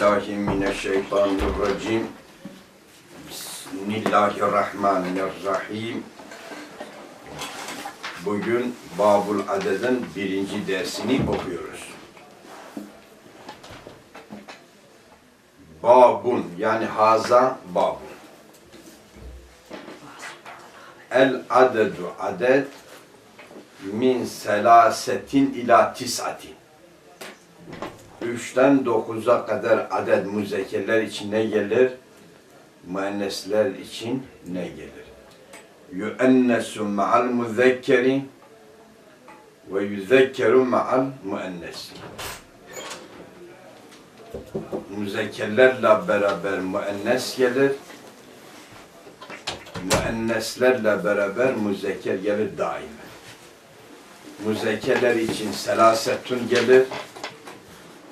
billahi mineşşeytanirracim. Bismillahirrahmanirrahim. Bugün Babul Aded'in birinci dersini okuyoruz. Babun yani haza babun. El adedu adet min selasetin ila tis'atin. Üçten dokuza kadar adet müzekerler için ne gelir? Müennesler için ne gelir? Yüennesu ma'al müzekkeri ve yüzekkeru ma'al müennes. Müzekkerlerle beraber müennes gelir. Müenneslerle beraber müzekker gelir daima. Müzekkerler için selasetun gelir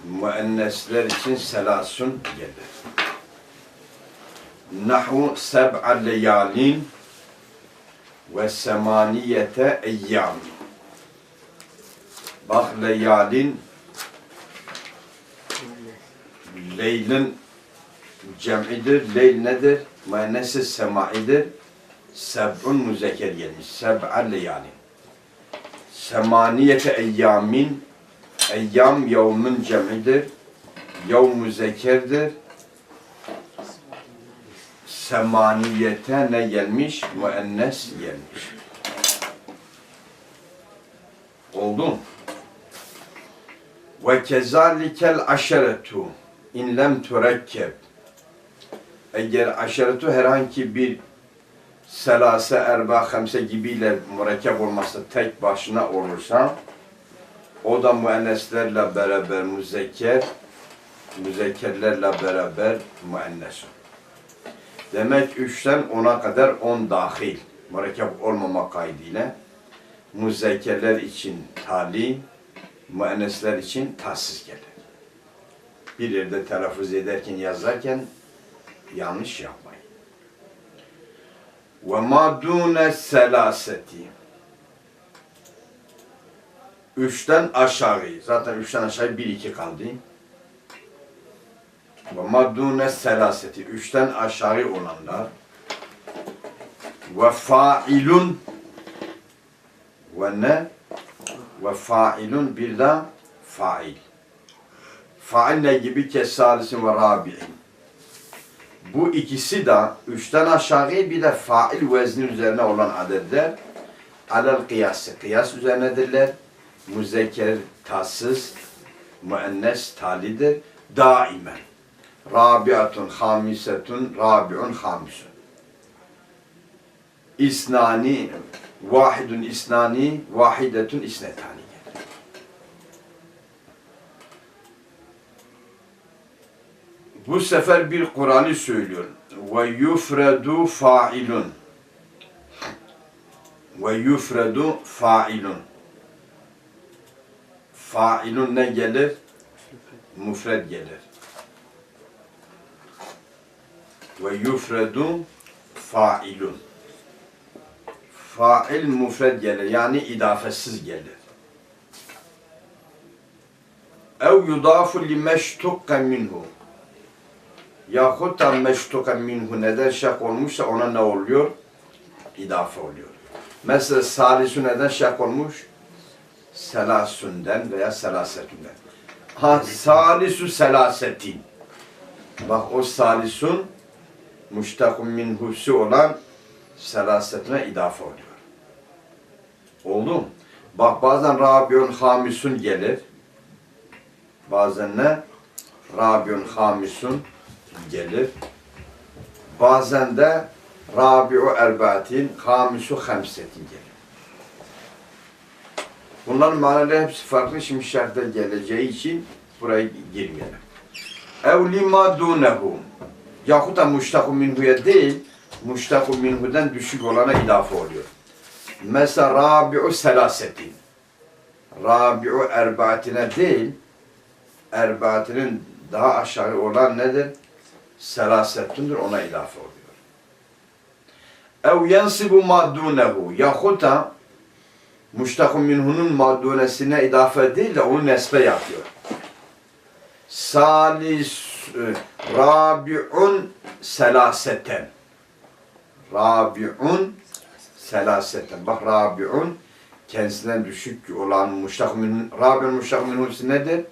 müennesler için selasun gelir. Nahu seb'a leyalin ve semaniyete eyyam. Bak leyalin leylin cem'idir. Leyl nedir? Müennesi semaidir. Seb'un müzeker gelmiş. Seb'a leyalin. Semaniyete eyyamin Eyyam yevmin cemidir. Yevmu zekerdir. Semaniyete ne gelmiş? Müennes gelmiş. Oldu? Ve kezalikel aşeretu in lem turekkeb eğer aşeretu herhangi bir selase, erba, hamse gibiyle mürekkep olmazsa tek başına olursa o da müenneslerle beraber müzekker, müzekkerlerle beraber müennes. Demek üçten ona kadar on dahil. Mürekkep olmama kaydıyla müzekkerler için tali, müennesler için tahsis gelir. Bir yerde telaffuz ederken, yazarken yanlış yapmayın. Ve ma dune selaseti Üçten aşağı. Zaten üçten aşağı bir iki kaldı. Ve maddune selaseti. Üçten aşağı olanlar. Ve failun ve ne? Ve failun bir de fail. Fail ne gibi? Kesalisin ve rabi'in. Bu ikisi de üçten aşağı bir de fail vezni üzerine olan adetler. Alel kıyası. Kıyas üzerinedirler müzekker tassız, müennes talidir daimen. Rabiatun hamisetun, rabiun hamisun. İsnani, vahidun isnani, vahidetun isnetani. Bu sefer bir Kur'an'ı söylüyor. Ve yufredu failun. Ve yufredu failun failun ne gelir? Mufred gelir. Ve yufredu failun. Fail mufred gelir. Yani idafesiz gelir. Ev yudafu li meştukka minhu. Yahut da meştukka minhu neden şak olmuşsa ona ne oluyor? İdafe oluyor. Mesela salisu neden şak olmuş? Selasünden veya selasetünden. Ha salisu selasetin. Bak o salisun müştakun minhusu olan selasetine idafe oluyor. Oldu mu? Bak bazen Rabiun Hamisun gelir. Bazen ne? Rabiun Hamisun gelir. Bazen de Rabiu Erbatin, Hamisu Hamsetin gelir. Bunların manaları hepsi farklı. Şimdi şerhte geleceği için buraya girmeyelim. Ev lima dunehu yahut da muştaku minhuya değil, muştaku minhu'dan düşük olana idafe oluyor. Mesela rabi'u selasetin. Rabi'u erbaatine değil, erbaatinin daha aşağı olan nedir? Selasettindir, ona idafe oluyor. Ev yansibu ma dunehu yahut da muştakun minhunun madunesine idafe değil de onu nesbe yapıyor. Salisu e, Rabi'un selaseten. Rabi'un selaseten. Bak Rabi'un kendisinden düşük olan muştak minhun. Rabi'un muştak minhun nedir?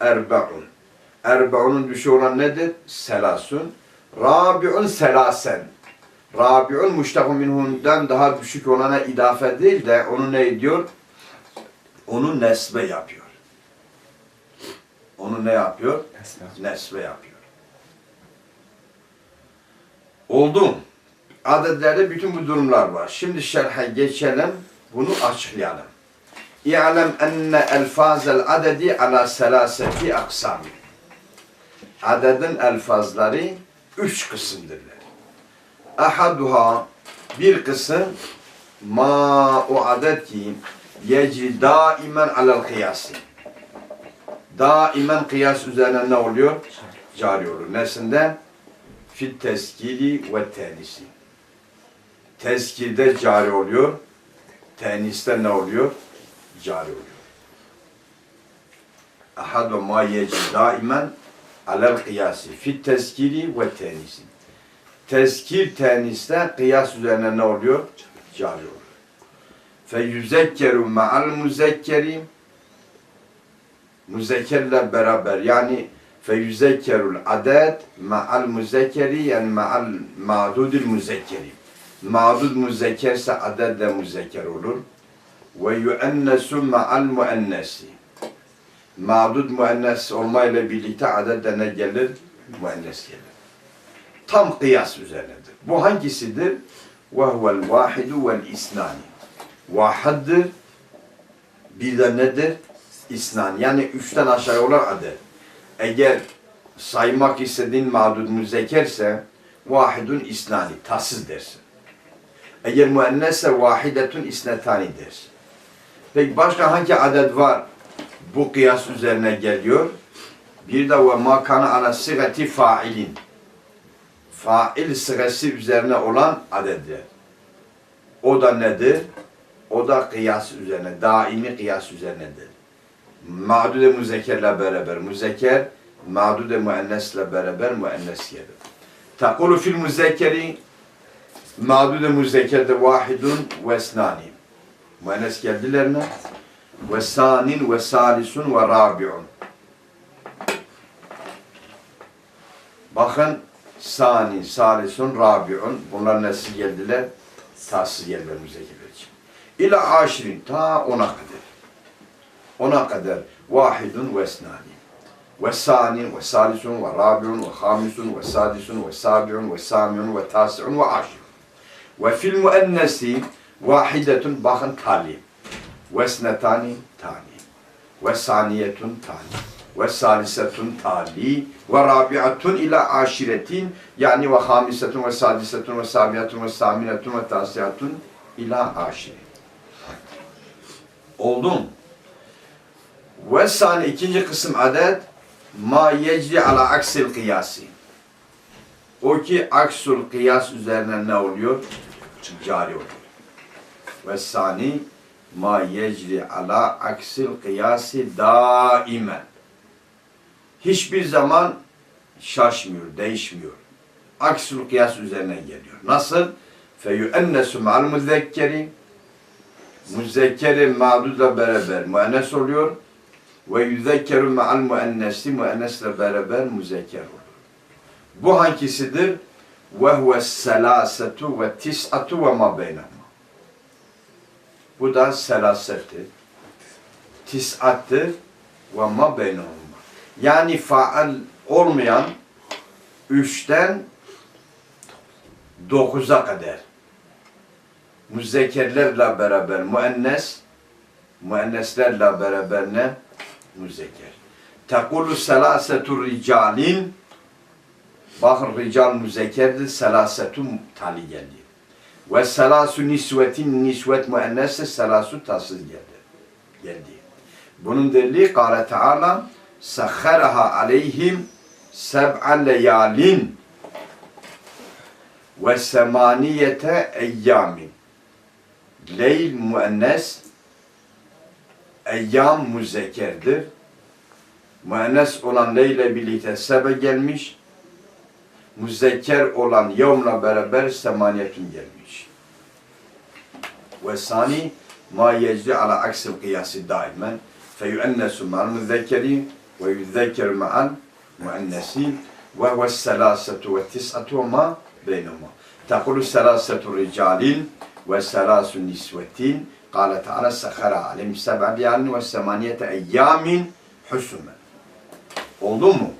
Erbe'un. Erbe'unun düşük olan nedir? Selasun. Rabi'un selasen. Rabi'un muştak minhundan daha düşük olana idafe değil de onu ne ediyor? Onu nesbe yapıyor. Onu ne yapıyor? Nesbe yapıyor. Oldu. Adetlerde bütün bu durumlar var. Şimdi şerhe geçelim. Bunu açıklayalım. İ'lem enne elfazel adedi ala selaseti aksami. Adedin elfazları üç kısımdırlar. Ahaduha bir kısım ma o adet ki yecri daimen alel kıyasi. Daimen kıyas üzerine ne oluyor? Cari olur. Nesinden? Fit teskili ve tenisi. Teskilde cari oluyor. Teniste ne oluyor? Cari oluyor. Ahadu ma yecri daimen alel kıyasi. Fit teskili ve tenisi. Tezkir teniste kıyas üzerine ne oluyor? Cari oluyor. Fe yüzekkeru ma'al muzekkeri müzekkerle beraber yani fe yüzekkerul adet ma'al müzekkeri yani ma'al ma'dudil müzekkeri. Ma'dud müzekkerse adet de müzekker olur. Ve yuennesu ma'al müennesi. Ma'dud müennes olmayla birlikte adet de ne gelir? Müennes gelir tam kıyas üzerinedir. Bu hangisidir? وَهُوَ الْوَاحِدُ وَالْاِسْنَانِ Vahiddir. Bir de nedir? İsnan. Yani üçten aşağı olan adet. Eğer saymak istediğin mağdud müzekerse vahidun isnani. Tatsız dersin. Eğer müennesse vahidetun isnetani dersin. Peki başka hangi adet var? Bu kıyas üzerine geliyor. Bir de ve makana ala sigati failin fail sırası üzerine olan adettir. O da nedir? O da kıyas üzerine, daimi kıyas üzerinedir. Ma'dude müzekkerle beraber müzekker, ma'dude müennesle beraber müennes gelir. Takulu fil müzekkeri ma'dude müzekkerde vahidun ve esnani. Müennes geldiler mi? Ve sanin ve salisun ve rabi'un. Bakın sani, salisun, rabiun. Bunlar nesil geldiler? Geldiler müzekirler için. İla aşirin, ta ona kadar. Ona kadar. Vahidun ve esnani. Ve sani, ve salisun, ve rabiun, ve hamisun, ve sadisun, ve sabiun, ve samiun, ve tasiun, ve aşirun. Ve fil müennesi vahidetun, bakın tali. Ve esnetani, tani. Ve saniyetun, tani ve salisetun tali ve rabi'atun ila aşiretin yani ve hamisetun ve sadisetun ve sabiyatun ve saminetun ve tasiyatun ila aşire. Oldu mu? Ve sani ikinci kısım adet ma yecri ala aksil kıyasi. O ki aksul kıyas üzerine ne oluyor? Cari oluyor. Ve sani ma yecri ala aksil kıyasi daimen hiçbir zaman şaşmıyor, değişmiyor. Aksul kıyas üzerine geliyor. Nasıl? Feyüennesu ma'al müzekkeri Müzekkeri mağdudla beraber müennes oluyor. Ve yüzekkeru ma'al müennesi müennesle beraber müzekker olur. Bu hangisidir? Ve huve selasetu ve tis'atu ve ma beynehuma. Bu da selasettir. Tis'attır ve ma beynehuma yani faal olmayan üçten dokuza kadar müzekkerlerle beraber müennes müenneslerle beraber ne? Müzekker. Tekulu selasetu ricalin bakın rical müzekkerdir selasetu tali geldi. Ve selasu nisvetin nisvet müennesse selasu tasız geldi. geldi. Bunun delili Kâle Teala sahharaha aleyhim seb'a leyalin ve semaniyete eyyamin. Leyl müennes, eyyam müzekerdir. Müennes olan leyle birlikte sebe gelmiş. Müzekker olan yevmle beraber semaniyetun gelmiş. Ve sani ma yecri ala aksil kıyası daimen fe yuennesu ve yüzzeker ma'an muennesin ve huve selasetu ve tis'atu ma beynuma. Tekulu selasetu ricalin ve selasun nisvetin. Kâle Teala sekhara alem seb'a bi'alin ve semaniyete eyyamin husumen. Oldu mu?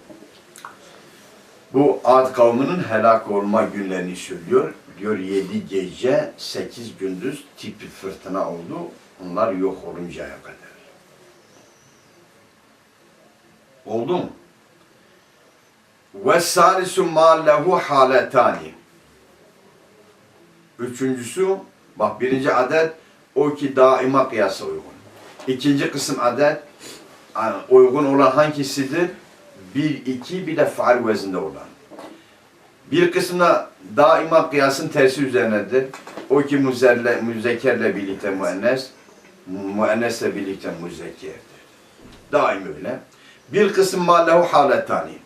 Bu Ad kavminin helak olma günlerini söylüyor. Diyor yedi gece, sekiz gündüz tipi fırtına oldu. Onlar yok oluncaya kadar. Oldu mu? Ve salisu ma lehu haletani. Üçüncüsü, bak birinci adet o ki daima kıyasa uygun. İkinci kısım adet uygun olan hangisidir? Bir, iki, bir de faal vezinde olan. Bir kısmına daima kıyasın tersi üzerinedir. O ki müzerle, müzekkerle birlikte müennes, müennesle birlikte müzekkerdir. Daim öyle. Bir kısım ma lehu haletani.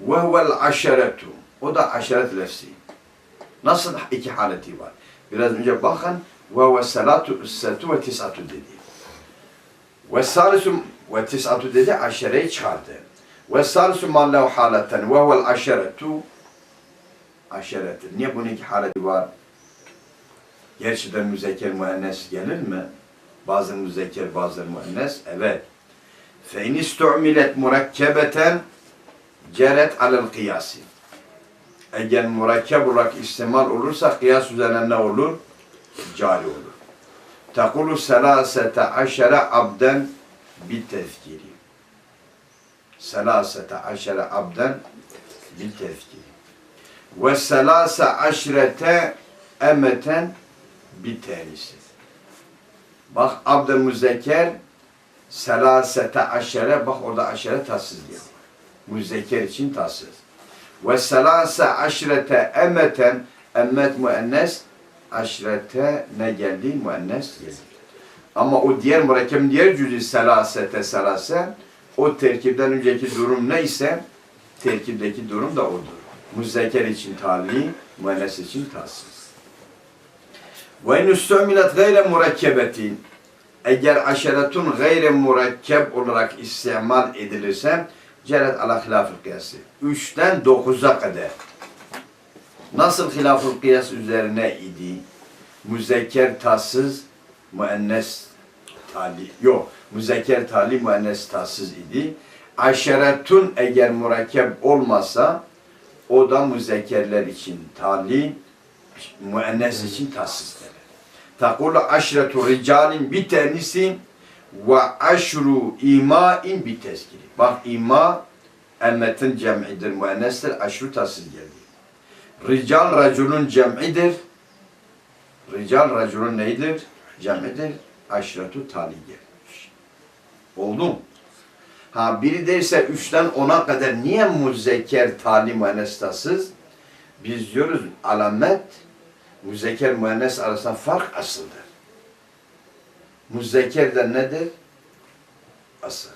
Ve huvel aşeretu. O da aşeret lefsi. Nasıl iki haleti var? Biraz önce bakın ve huve salatu setu ve tisatu dedi. Ve salisu ve tisatu dedi aşereyi çıkardı. Ve salisu ma lehu haleten ve huvel aşeretu aşereti. Niye bunun iki haleti var? Gerçekten müzekker müennes gelir mi? Bazı müzekker bazı müennes. Evet. Fe in istu'milet murakkebeten ceret alel kıyasi. Eğer murakkep olarak istimal olursa kıyas üzerine ne olur? Cari olur. Tekulu selasete aşere abden bir tezkiri. Selasete aşere abden bir tezkiri. Ve selase aşrete emeten bir. Bak abdel müzekker selasete aşere bak orada aşere tatsız diyor. Müzekker için tatsız. Ve selase aşrete emeten emmet müennes aşrete ne geldi? Müennes. Ama o diğer mürekkebin diğer cüzü selasete selase o terkipten önceki durum neyse terkipteki durum da odur. Müzekker için tali, müennes için tatsız. Ve in üstümilet gayre murekkebetin eğer aşeretun gayre murekkep olarak istimal edilirse ceret ala hilafı kıyası. Üçten dokuza kadar. Nasıl hilafı kıyas üzerine idi? Müzekker tatsız, müennes tali. Yok, müzekker tali, müennes tatsız idi. Aşeretun eğer mürekkep olmasa o da müzekkerler için tali, müennes için tatsız denir. Takulu aşretu ricalin bir tenisi ve aşru imain bir tezkiri. Bak ima emmetin cem'idir, müennestir, aşru tatsız geldi. Rical raculun cem'idir. Rical raculun neydir? Cem'idir. Aşretu tali gelmiş. Oldu mu? Ha biri derse üçten ona kadar niye müzekker tali müennes tatsız? Biz diyoruz alamet müzekker müennes arasında fark asıldır. Müzekker de nedir? Asıl.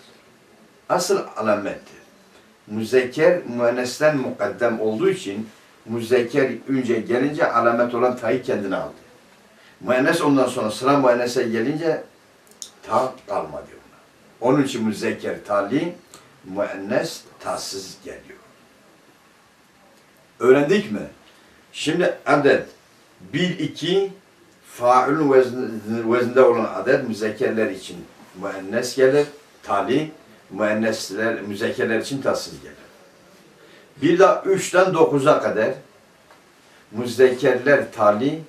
Asıl alamettir. Müzekker müennesten mukaddem olduğu için müzekker önce gelince alamet olan ta'yı kendine aldı. Müennes ondan sonra sıra müennese gelince ta kalmadı ona. Onun için müzekker tali, müennes tatsız geliyor. Öğrendik mi? Şimdi adet 1 2 faulün vezni- vezinde olan adet müzekkerler için müennes gelir. Tali müennesler müzekkerler için tatsız gelir. Bir de 3'ten 9'a kadar müzekkerler tali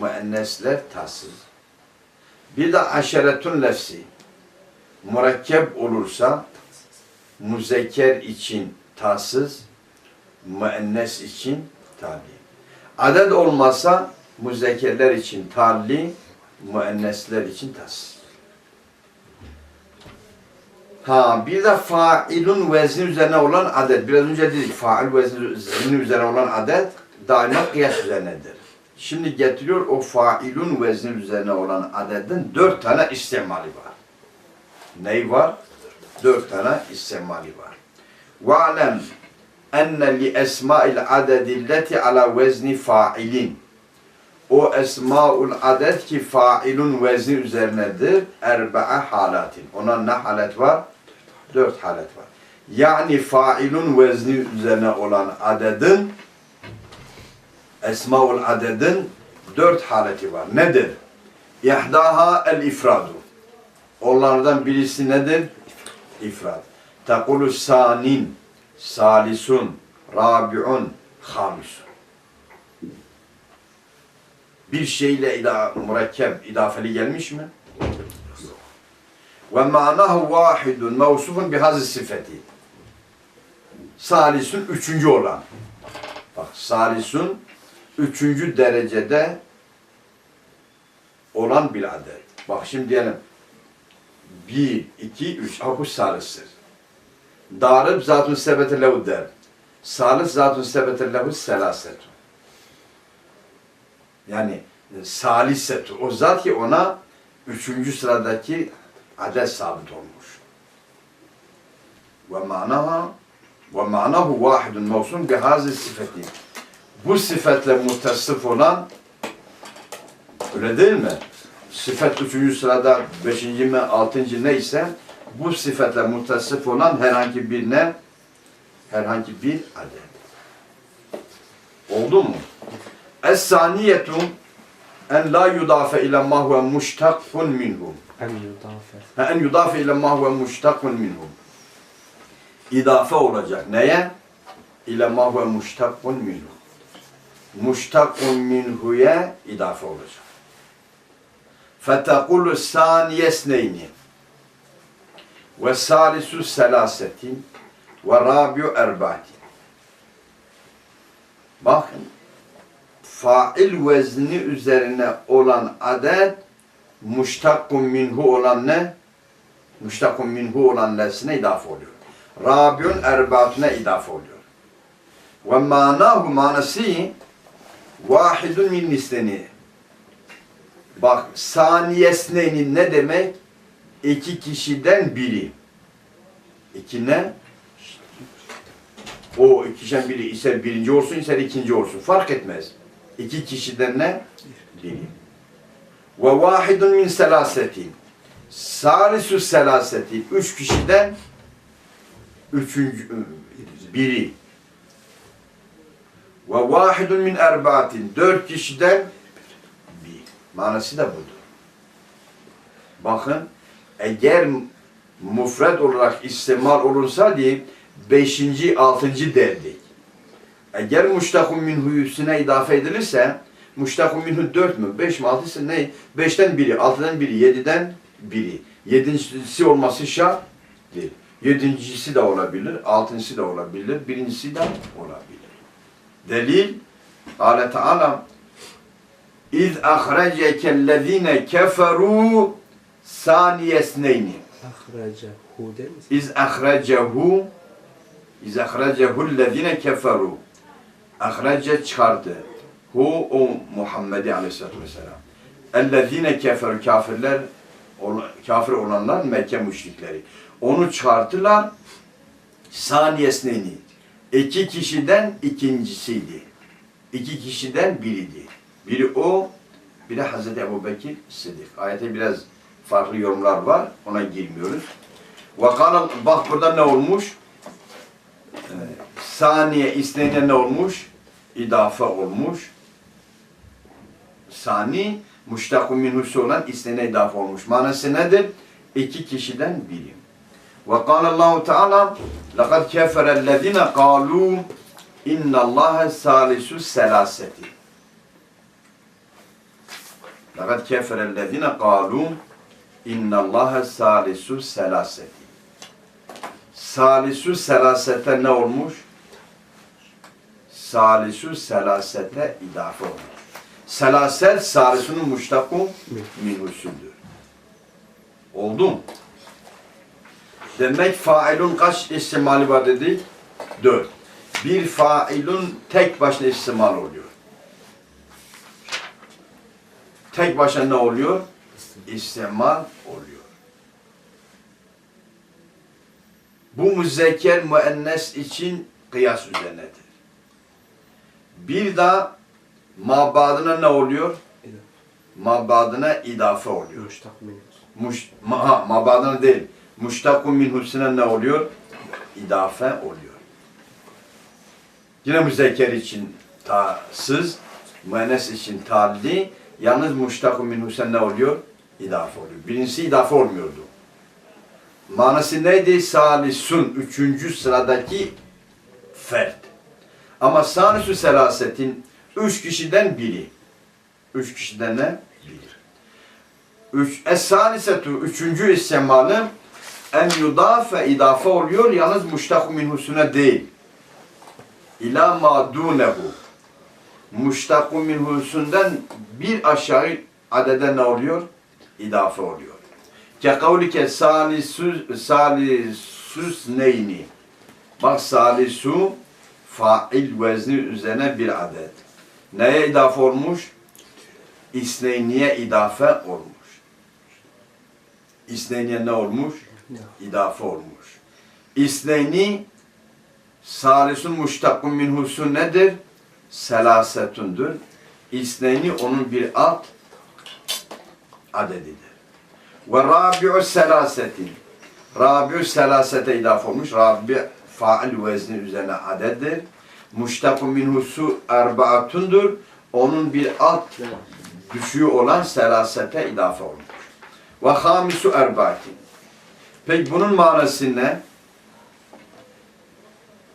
müennesler tatsız. Bir de aşeretun lefsi mürekkep olursa müzekker için tatsız, müennes için tali. Adet olmazsa müzekkerler için talli, müennesler için tas. Ha bir de failun vezni üzerine olan adet. Biraz önce dedik fail vezni üzerine olan adet daima kıyas üzerinedir. Şimdi getiriyor o failun vezni üzerine olan adetten dört tane istemali var. Ney var? Dört tane istemali var. Ve alem enne li esma'il adedilleti ala vezni failin. O esma'ul aded ki failun vezni üzerinedir. Erbe'e halatin. Ona ne halet var? Dört halet var. Yani failun vezni üzerine olan adedin esmaul adedin dört haleti var. Nedir? Yahdaha el ifradu. Onlardan birisi nedir? İfrad. Takulu sanin salisun, rabiun, hamisun. Bir şeyle ila, mürekkep, idafeli gelmiş mi? Ve manahu vahidun mevsufun bihazı sıfeti. Salisun üçüncü olan. Bak salisun üçüncü derecede olan bir adet. Bak şimdi diyelim bir, iki, üç. Ha bu salistir. Darıb zatun sebete lehu der. Salis zatun sebete lehu selasetu. Yani e, salisetu. O zat ki ona üçüncü sıradaki adet sabit olmuş. Ve manaha ve manahu vahidun mevsun bihazi sıfeti. Bu sıfetle mutasıf olan öyle değil mi? Sıfet üçüncü sırada beşinci mi altıncı neyse bu sıfetle mutasıf olan herhangi bir ne? Herhangi bir adet. Oldu mu? Es-saniyetu en la yudafe ile ma huve muştakkun minhu. En yudafe. En yudafe ile ma huve muştakkun minhu. İdafe olacak. Neye? İle ma huve muştakkun minhu. Muştakkun minhu'ya idafe olacak. Fetekulu saniyesneyni ve salisu selasetin ve rabiu erbatin. Bakın fail vezni üzerine olan adet muştakkun minhu olan ne? Muştakkun minhu olan nesine idafe oluyor. Rabiun erbatine idafe oluyor. Ve manahu manası vahidun min nisleni. Bak saniyesneyni ne demek? İki kişiden biri. İki ne? O iki kişiden biri ise birinci olsun ise ikinci olsun. Fark etmez. İki kişiden ne? Biri. Ve vahidun min selasetin. Salisu selasetin. Üç kişiden üçüncü, biri. Ve vahidun min erbaatin. Dört kişiden bir. Manası da budur. Bakın eğer mufred olarak istimal olursa diye beşinci, altıncı derdik. Eğer muştakun minhu üstüne idafe edilirse muştakun minhu dört mü, beş mi, altı ise ne? Beşten biri, altıdan biri, yediden biri. Yedincisi olması şart değil. Yedincisi de olabilir, altıncısı da olabilir, birincisi de olabilir. Delil, Kâle Teala İz ahrecekellezine keferu saniyesneyni. Ahrece hu değil mi? İz ahrecehu İz ahrecehu lezine keferu Ahrece çıkardı. Hu o Muhammed'i aleyhissalatü vesselam. Ellezine keferu kafirler kafir olanlar Mekke müşrikleri. Onu çıkarttılar saniyesneyni. İki kişiden ikincisiydi. İki kişiden biriydi. Biri o, bir de Hazreti Ebu Bekir Sıddık. Ayete biraz farklı yorumlar var. Ona girmiyoruz. Vakala, bak burada ne olmuş? Ee, saniye isneyne ne olmuş? İdafe olmuş. Sani, muştakun minhusu olan isneyne idafe olmuş. Manası nedir? İki kişiden biri. Ve kâle Allahu Teala لَقَدْ كَفَرَ الَّذِينَ قَالُوا اِنَّ اللّٰهَ سَالِسُ السَّلَاسَةِ لَقَدْ كَفَرَ الَّذِينَ قَالُوا İnnallâhe salisu selaseti. Salisu selasete ne olmuş? Salisu selasete idafe olmuş. Selaset salisunun muştaku minhusündür. Oldu mu? Demek failun kaç istimali var dedik? Dört. Bir failun tek başına istimal oluyor. Tek başına ne oluyor? İstimal oluyor. Bu müzekker müennes için kıyas üzerinedir. Bir de mabadına ne oluyor? Mabadına idafe oluyor. Muştak minhus. Muş, ma, ha, mabadına değil. Muştakun minhusuna ne oluyor? İdafe oluyor. Yine müzekker için tasız, müennes için talli, yalnız muştakun minhusuna ne oluyor? İdafe oluyor. Birincisi idafe olmuyordu. Manası neydi? Salisun, üçüncü sıradaki fert. Ama sanisu selasetin üç kişiden biri. Üç kişiden ne? Biri. Üç, Es-sanisetu, üçüncü istemalı en yudafe idafe oluyor yalnız muştak minhusuna değil. İla ma dunehu. Muştak minhusundan bir aşağı adede ne oluyor? İdafe oluyor. Ke kavlike salisu salisus neyni. Bak salisu fail vezni üzerine bir adet. Neye idafe olmuş? İsneyniye idafe olmuş. İsneyniye ne olmuş? İdafe olmuş. İsneyni salisun muştakun minhusu nedir? Selasetundur. İsneyni onun bir alt adedidir. Ve rabi'u selasetin. Rabi'u selasete idafe olmuş. Rabi fail vezni üzerine adettir. Muştakun minhusu erbaatundur. Onun bir alt düşüğü olan selasete idafe olmuş. Ve hamisu erbaatin. Peki bunun manası ne?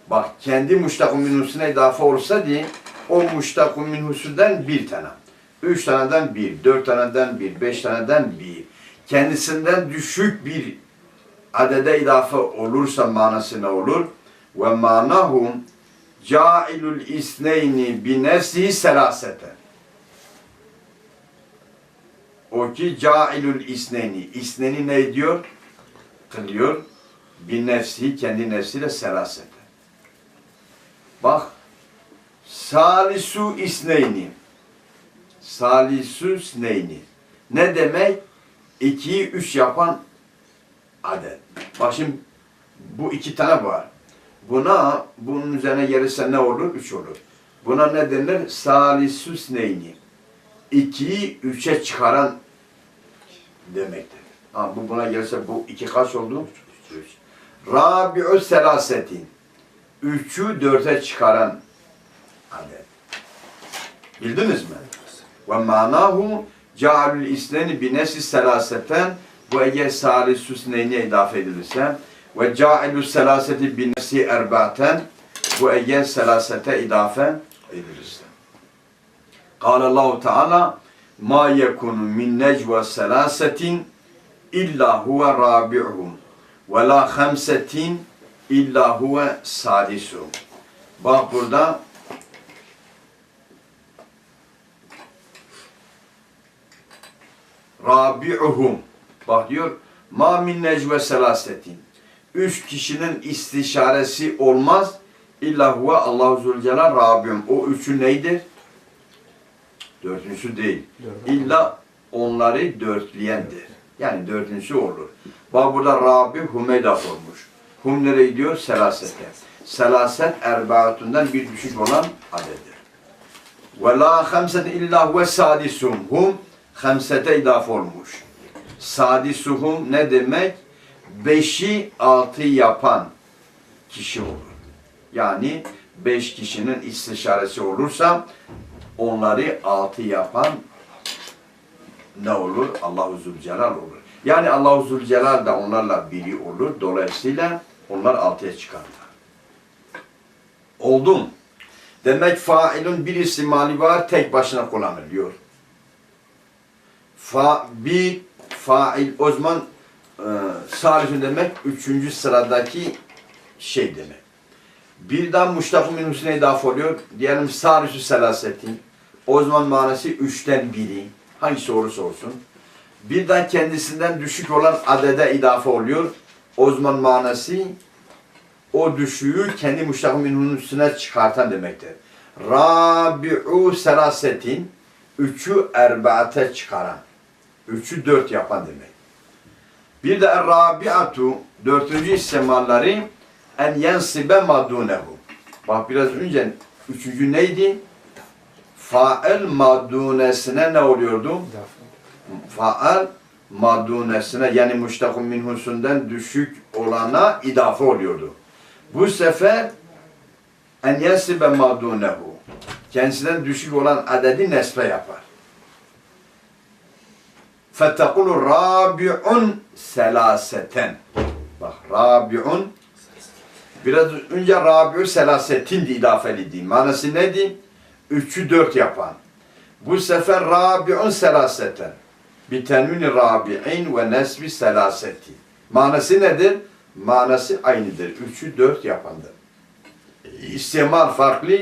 Bak kendi muştakun minhusuna idafe olsa diye o muştakun minhusudan bir tane. Üç taneden bir, dört taneden bir, beş taneden bir. Kendisinden düşük bir adede idafe olursa manası ne olur? Ve manahum cailul isneyni bi nefsihi selasete. O ki cailul isneyni. İsneni ne diyor? Kılıyor. Bir nefsi kendi nefsiyle selasete. Bak. Salisu isneyni. Salisu isneyni. Ne demek? İkiyi üç yapan adet. Bak şimdi bu iki tane var. Buna, bunun üzerine gelirse ne olur? Üç olur. Buna ne denir? Salisu isneyni. İkiyi üçe çıkaran demektir. Ha, bu buna gelirse bu iki kaç oldu? Üç. Rabi'u selasetin. Üçü dörte çıkaran adet. Bildiniz mi? Ve manahu cealül isneni binesi selaseten bu eğer salis süsneyine idafe edilirse ve cailü selaseti binesi erbaten bu eğer selasete idafe edilirse. Kâle Allahu Teala ma yekunu min necva selasetin illa huve rabi'uhum ve la hamsetin illa huve sadisuhum. Bak burada Rabi'uhum Bak diyor Ma min necve selasetin Üç kişinin istişaresi olmaz İlla huve Allahu Zülcelal Rabi'um O üçü neydir? Dördüncüsü değil. İlla onları dörtleyendir. Yani dördüncüsü olur. Bak burada Rabi Humeydat olmuş. Hum nereye gidiyor? Selasete. Selaset erbaatundan bir düşük olan adedir. Ve la hamsete illa huve sadisum. Hum hamsete idaf olmuş. Sadisuhum ne demek? Beşi altı yapan kişi olur. Yani beş kişinin istişaresi olursa onları altı yapan ne olur? Allahu Zülcelal olur. Yani Allahu Zülcelal da onlarla biri olur. Dolayısıyla onlar altıya çıkarlar. Oldu mu? Demek failun bir istimali var tek başına kullanılıyor. Fa, bir fail o zaman e, salihun demek üçüncü sıradaki şey demek. Birden muştakun minhusine idafe oluyor. Diyelim salisu selasetin. O zaman manası üçten biri. Hangisi olursa olsun. Birden kendisinden düşük olan adede idafe oluyor. O zaman manası o düşüğü kendi muştakun minhusine çıkartan demektir. Rabi'u selasetin üçü erbaate çıkaran. Üçü dört yapan demek. Bir de rabiatu dörtüncü istemalları en yensibe madunehu. Bak biraz önce üçüncü neydi? Fail madunesine ne oluyordu? Faal madunesine yani müştakun minhusundan düşük olana idafe oluyordu. Bu sefer en yensibe madunehu. Kendisinden düşük olan adedi nesbe yapar. Fettekulu rabi'un selaseten. Bak rabi'un Biraz önce Rabi'u selasetindi idafeliydi. Manası neydi? Üçü dört yapan. Bu sefer Rabi'un selaseten. Bir tenvini Rabi'in ve nesbi selaseti. Manası nedir? Manası aynıdır. Üçü dört yapandır. İstimal farklı.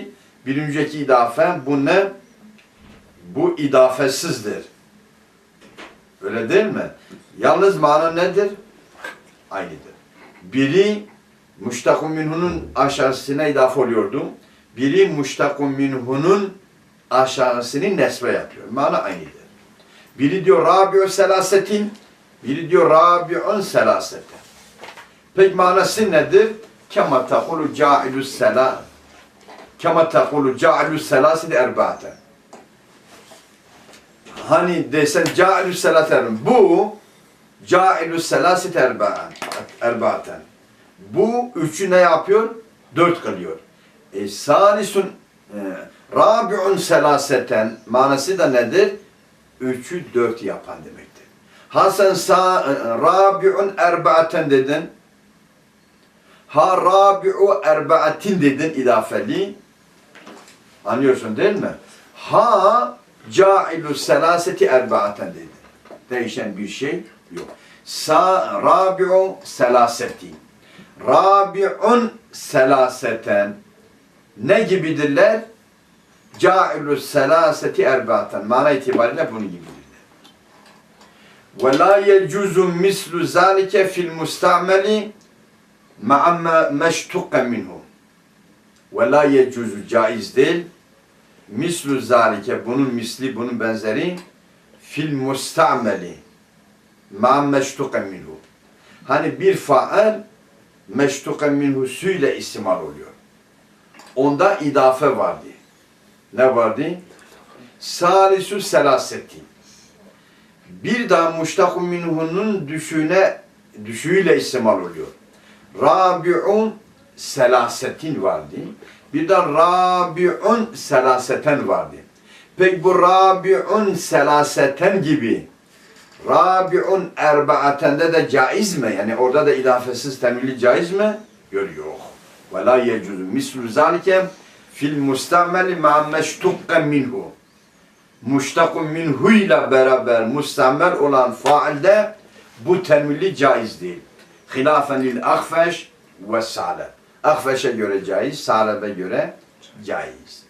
Bir önceki idafe bu ne? Bu idafesizdir. Öyle değil mi? Yalnız mana nedir? Aynıdır. Biri müştakun minhunun aşağısına idafe oluyordu. Biri müştakun minhunun aşağısını nesbe yapıyor. Mana aynıdır. Biri diyor Rabi'u selasetin, biri diyor Rabi'un selaseten. Peki manası nedir? Kema tekulu ca'ilu sela Kema tekulu ca'ilu selaseti erba'aten. Hani desen ca'ilu selaten bu ca'ilu selaseti erba'aten. Bu üçü ne yapıyor? Dört kılıyor. E, salisun e, rabi'un selaseten manası da nedir? Üçü dört yapan demektir. Ha sen sa, e, rabi'un erba'aten dedin. Ha rabi'u erba'atin dedin idafeli. Anlıyorsun değil mi? Ha ca'ilu selaseti erba'aten dedin. Değişen bir şey yok. Sa rabi'u selaseti. Rabi'un selaseten ne gibidirler? Ca'ilu selaseti erba'aten. Mana itibariyle bunun gibidirler. Ve la yecuzu mislu zalike fil mustameli ma'amma meştukke minhu. Ve la yecuzu caiz değil. Mislu zalike bunun misli bunun benzeri fil mustameli ma'am meştukke minhu. Hani bir faal meştuken minhu süyle istimal oluyor. Onda idafe vardı. Ne vardı? Salisu selaseti. Bir daha muştakun minhunun düşüğüne düşüğüyle istimal oluyor. Rabi'un selasetin vardı. Bir de rabi'un selaseten vardı. Peki bu rabi'un selaseten gibi Rabi'un erba'atende de caiz mi? Yani orada da idafesiz temili caiz mi? Yok yok. Ve la yecuzu mislu zalike fil mustameli ma minhu. Muştakun minhu ile beraber mustamel olan faalde bu temili caiz değil. Hilafen lil akfeş ve salep. Akfeş'e göre caiz, salebe göre caiz.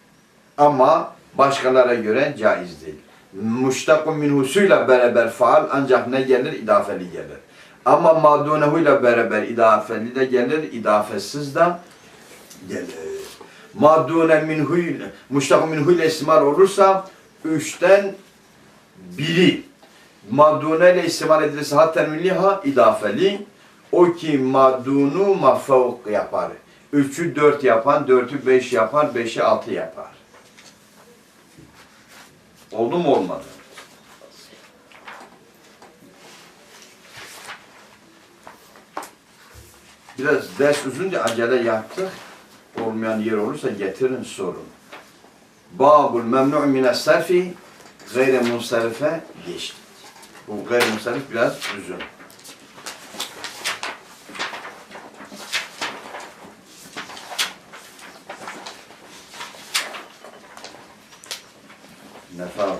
Ama başkalara göre caiz değil muştakun minhusuyla beraber faal ancak ne gelir? İdafeli gelir. Ama madunehuyla beraber idafeli de gelir, idafesiz de gelir. Madune minhuyla, muştakun minhuyla istimar olursa üçten biri madune ile istimar edilirse ha tenvili ha idafeli o ki madunu mafavuk yapar. Üçü dört yapan, dörtü beş yapar, beşi altı yapar. Oldu mu olmadı? Biraz ders uzunca acele yaptık. Olmayan yer olursa getirin sorun. Babul memnu' mine serfi gayre munsarife geçtik. Bu gayre munsarif biraz uzun. نفعكم الله نفعا مبين